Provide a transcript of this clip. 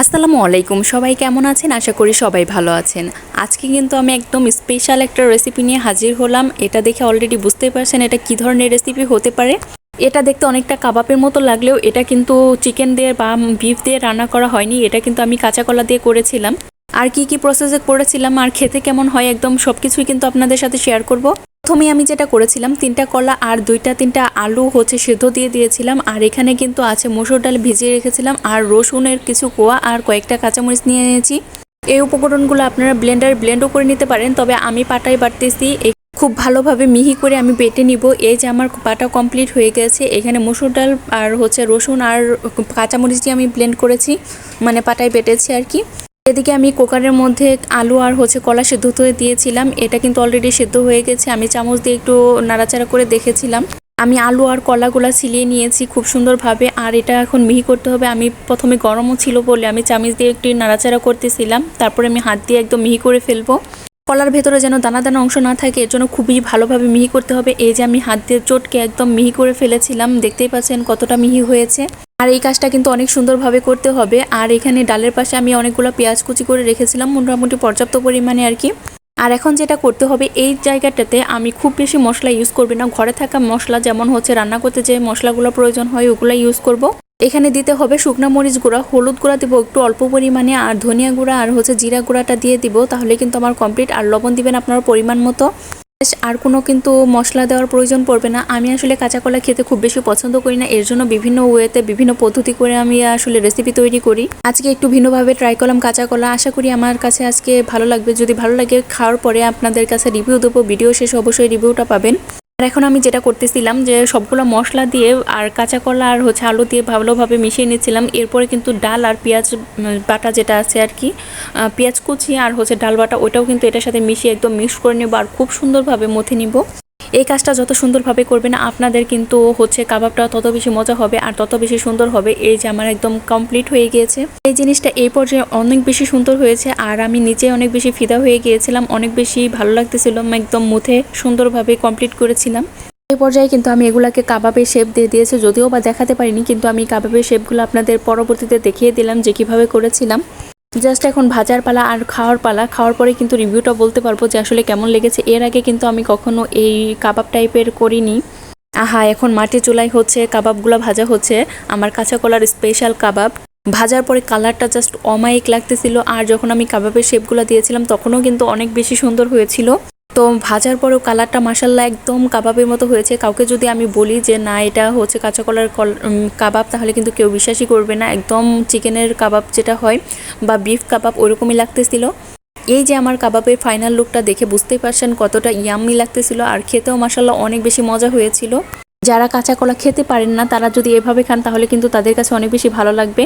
আসসালামু আলাইকুম, সবাই কেমন আছেন? আশা করি সবাই ভালো আছেন। আজকে কিন্তু আমি একদম স্পেশাল একটা রেসিপি নিয়ে হাজির হলাম। এটা দেখে অলরেডি বুঝতেই পারছেন এটা কী ধরনের রেসিপি হতে পারে। এটা দেখতে অনেকটা কাবাবের মতো লাগলেও এটা কিন্তু চিকেন দিয়ে বা বিফ দিয়ে রান্না করা হয়নি। এটা কিন্তু আমি কাঁচা কলা দিয়ে করেছিলাম। আর কি কি প্রসেসে করেছিলাম, আর খেতে কেমন হয় একদম সব কিছুই কিন্তু আপনাদের সাথে শেয়ার করব। প্রথমে আমি যেটা করেছিলাম, তিনটা কলা আর দুইটা, তিনটা আলু হচ্ছে সেদ্ধ দিয়ে দিয়েছিলাম। আর এখানে কিন্তু আছে মসুর ডাল ভিজিয়ে রেখেছিলাম আর রসুনের কিছু কোয়া আর কয়েকটা কাঁচামরিচ নিয়ে নিয়েছি এই উপকরণগুলো আপনারা ব্লেন্ডার ব্লেন্ডও করে নিতে পারেন, তবে আমি পাটাই বাটতেছি। খুব ভালোভাবে মিহি করে আমি বেটে নিব। এই যে আমার বাটা কমপ্লিট হয়ে গেছে, এখানে মসুর ডাল আর হচ্ছে রসুন আর কাঁচামরিচ দিয়ে আমি ব্লেন্ড করেছি মানে পাটায় বেটেছি আর কি। এদিকে আমি কুকারের মধ্যে আলু আর হচ্ছে কলা সেদ্ধ হয়ে দিয়েছিলাম। এটা কিন্তু অলরেডি সেদ্ধ হয়ে গেছে। আমি চামচ দিয়ে একটু নাড়াচাড়া করে দেখেছিলাম। আমি আলু আর কলাগুলা ছিলিয়ে নিয়েছি খুব সুন্দরভাবে। আর এটা এখন মিহি করতে হবে। আমি প্রথমে গরমও ছিল বলে আমি চামচ দিয়ে একটু নাড়াচাড়া করতেছিলাম। তারপরে আমি হাত দিয়ে একদম মিহি করে ফেলব। কলার ভেতরে যেন দানা দানা অংশ না থাকে, এর জন্য খুবই ভালোভাবে মিহি করতে হবে। এই যে আমি হাত দিয়ে চটকে একদম মিহি করে ফেলেছিলাম, দেখতেই পাচ্ছেন কতটা মিহি হয়েছে। আর এই কাজটা কিন্তু অনেক সুন্দরভাবে করতে হবে। আর এখানে ডালের পাশে আমি অনেকগুলো পেঁয়াজ কুচি করে রেখেছিলাম, মোটামুটি পর্যাপ্ত পরিমাণে আর কি। আর এখন যেটা করতে হবে, এই জায়গাটাতে আমি খুব বেশি মশলা ইউজ করবে না। ঘরে থাকা মশলা যেমন হচ্ছে রান্না করতে যে মশলাগুলো প্রয়োজন হয়, ওগুলো ইউজ করব। এখানে দিতে হবে শুকনা মরিচ গুঁড়া, হলুদ গুঁড়া দিব একটু অল্প পরিমাণে, আর ধনিয়া গুঁড়া আর হচ্ছে জিরা গুঁড়াটা দিয়ে দিব, তাহলে কিন্তু আমার কমপ্লিট আর লবণ দিবেন আপনার পরিমাণ মতো। আর কোনো কিন্তু মশলা দেওয়ার প্রয়োজন পড়বে না। আমি আসলে কাঁচা কলা খেতে খুব বেশি পছন্দ করি না। এর জন্য বিভিন্ন ওয়েতে বিভিন্ন পদ্ধতি করে আমি আসলে রেসিপি তৈরি করি। আজকে একটু ভিন্নভাবে ট্রাই করলাম কাঁচা কলা। আশা করি আমার কাছে আজকে ভালো লাগবে। যদি ভালো লাগে, খাওয়ার পরে আপনাদের কাছে রিভিউ দেবো। ভিডিও শেষ অবশ্যই রিভিউটা পাবেন। আর এখন আমি যেটা করতেছিলাম যে সবগুলো মশলা দিয়ে আর কাঁচা কলা আর হচ্ছে আলু দিয়ে ভালোভাবে মিশিয়ে নিচ্ছিলাম। এরপরে কিন্তু ডাল আর পেঁয়াজ বাটা যেটা আছে আর কি পেঁয়াজ কুচি আর হচ্ছে ডাল বাটা, ওইটাও কিন্তু এটার সাথে মিশিয়ে একদম মিক্স করে নেব আর খুব সুন্দরভাবে মথে নিব। এই কাজটা যত সুন্দরভাবে করবেন আপনাদের কিন্তু হচ্ছে কাবাবটা তত বেশি মজা হবে আর তত বেশি সুন্দর হবে। এই যে আমার একদম কমপ্লিট হয়ে গিয়েছে। এই জিনিসটা এই পর্যায়ে অনেক বেশি সুন্দর হয়েছে আর আমি নিচে অনেক বেশি ফিদা হয়ে গিয়েছিলাম, অনেক বেশি ভালো লাগতেছিল একদম মুথে সুন্দরভাবে কমপ্লিট করেছিলাম। এই পর্যায়ে কিন্তু আমি এগুলাকে কাবাবের শেপ দিয়ে দিয়েছি, যদিও বা দেখাতে পারিনি, কিন্তু আমি কাবাবের শেপগুলো আপনাদের পরবর্তীতে দেখিয়ে দিলাম যে কীভাবে করেছিলাম। জাস্ট এখন ভাজার পালা আর খাওয়ার পালা। খাওয়ার পরে কিন্তু রিভিউটা বলতে পারব যে আসলে কেমন লেগেছে। এর আগে কিন্তু আমি কখনো এই কাবাব টাইপের করিনি। আহা, এখন মাটি চুলাই হচ্ছে, কাবাবগুলো ভাজা হচ্ছে। আমার কাঁচা কলার স্পেশাল কাবাব। ভাজার পরে কালারটা জাস্ট অমায়িক লাগতেছিল। আর যখন আমি কাবাবের শেপগুলো দিয়েছিলাম, তখনও কিন্তু অনেক বেশি সুন্দর হয়েছিল। তো ভাজার পরেও কালারটা মাসাল্লাহ একদম কাবাবের মতো হয়েছে। কাউকে যদি আমি বলি যে, না, এটা হচ্ছে কাঁচা কলার কল- কাবাব, তাহলে কিন্তু কেউ বিশ্বাসই করবে না। একদম চিকেনের কাবাব যেটা হয় বা বিফ কাবাব ওরকমই লাগতেছিল। এই যে আমার কাবাবের ফাইনাল লুকটা দেখে বুঝতেই পারছেন কতটা ইয়াম্মি লাগতেছিল। আর খেতেও মাসাল্লাহ অনেক বেশি মজা হয়েছিল। যারা কাঁচা কলা খেতে পারেন না, তারা যদি এভাবে খান, তাহলে কিন্তু তাদের কাছে অনেক বেশি ভালো লাগবে।